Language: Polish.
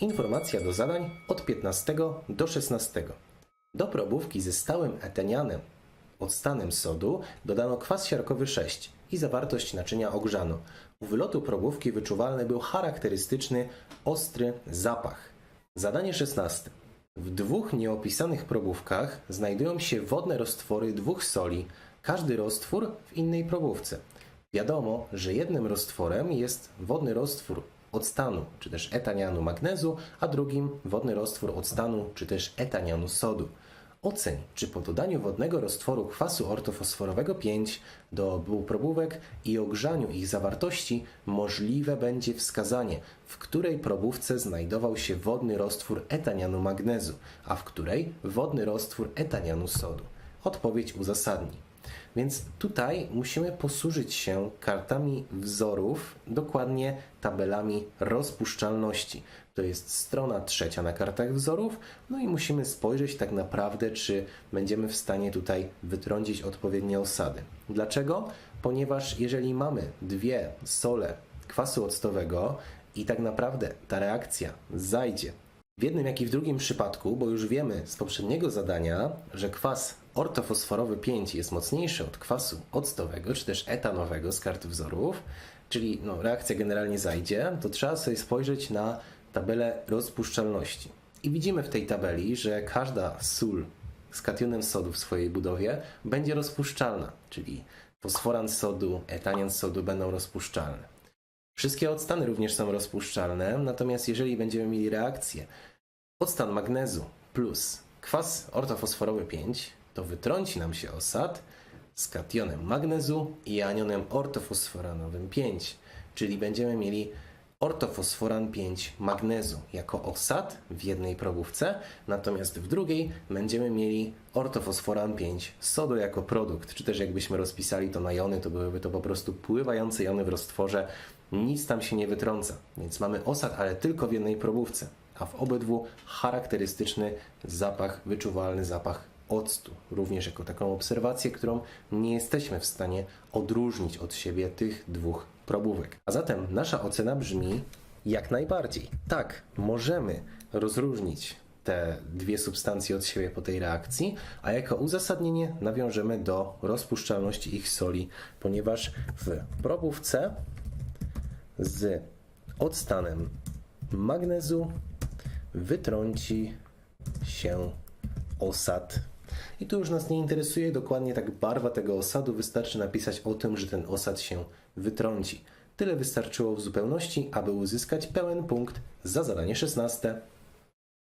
Informacja do zadań od 15 do 16. Do probówki ze stałym etenianem octanem sodu dodano kwas siarkowy 6 i zawartość naczynia ogrzano. U wylotu probówki wyczuwalny był charakterystyczny, ostry zapach. Zadanie 16. W dwóch nieopisanych probówkach znajdują się wodne roztwory dwóch soli, każdy roztwór w innej probówce. Wiadomo, że jednym roztworem jest wodny roztwór octanu, czy też etanianu magnezu, a drugim wodny roztwór octanu, czy też etanianu sodu. Oceń, czy po dodaniu wodnego roztworu kwasu ortofosforowego 5 do obu probówek i ogrzaniu ich zawartości możliwe będzie wskazanie, w której probówce znajdował się wodny roztwór etanianu magnezu, a w której wodny roztwór etanianu sodu. Odpowiedź uzasadni. Więc tutaj musimy posłużyć się kartami wzorów, dokładnie tabelami rozpuszczalności. To jest strona trzecia na kartach wzorów, no i musimy spojrzeć tak naprawdę, czy będziemy w stanie tutaj wytrącić odpowiednie osady. Dlaczego? Ponieważ jeżeli mamy dwie sole kwasu octowego i tak naprawdę ta reakcja zajdzie w jednym, jak i w drugim przypadku, bo już wiemy z poprzedniego zadania, że kwas ortofosforowy 5 jest mocniejszy od kwasu octowego, czy też etanowego z kart wzorów, czyli no, reakcja generalnie zajdzie, to trzeba sobie spojrzeć na tabelę rozpuszczalności. I widzimy w tej tabeli, że każda sól z kationem sodu w swojej budowie będzie rozpuszczalna, czyli fosforan sodu, etanian sodu będą rozpuszczalne. Wszystkie octany również są rozpuszczalne, natomiast jeżeli będziemy mieli reakcję octan magnezu plus kwas ortofosforowy 5, to wytrąci nam się osad z kationem magnezu i anionem ortofosforanowym 5, czyli będziemy mieli ortofosforan 5 magnezu jako osad w jednej probówce, natomiast w drugiej będziemy mieli ortofosforan 5 sodu jako produkt, czy też jakbyśmy rozpisali to na jony, to byłyby to po prostu pływające jony w roztworze, nic tam się nie wytrąca, więc mamy osad, ale tylko w jednej probówce, a w obydwu charakterystyczny zapach, wyczuwalny zapach octu, również jako taką obserwację, którą nie jesteśmy w stanie odróżnić od siebie tych dwóch probówek. A zatem nasza ocena brzmi jak najbardziej. Tak, możemy rozróżnić te dwie substancje od siebie po tej reakcji, a jako uzasadnienie nawiążemy do rozpuszczalności ich soli, ponieważ w probówce z octanem magnezu wytrąci się osad. I tu już nas nie interesuje dokładnie tak barwa tego osadu, wystarczy napisać o tym, że ten osad się wytrąci. Tyle wystarczyło w zupełności, aby uzyskać pełen punkt za zadanie 16.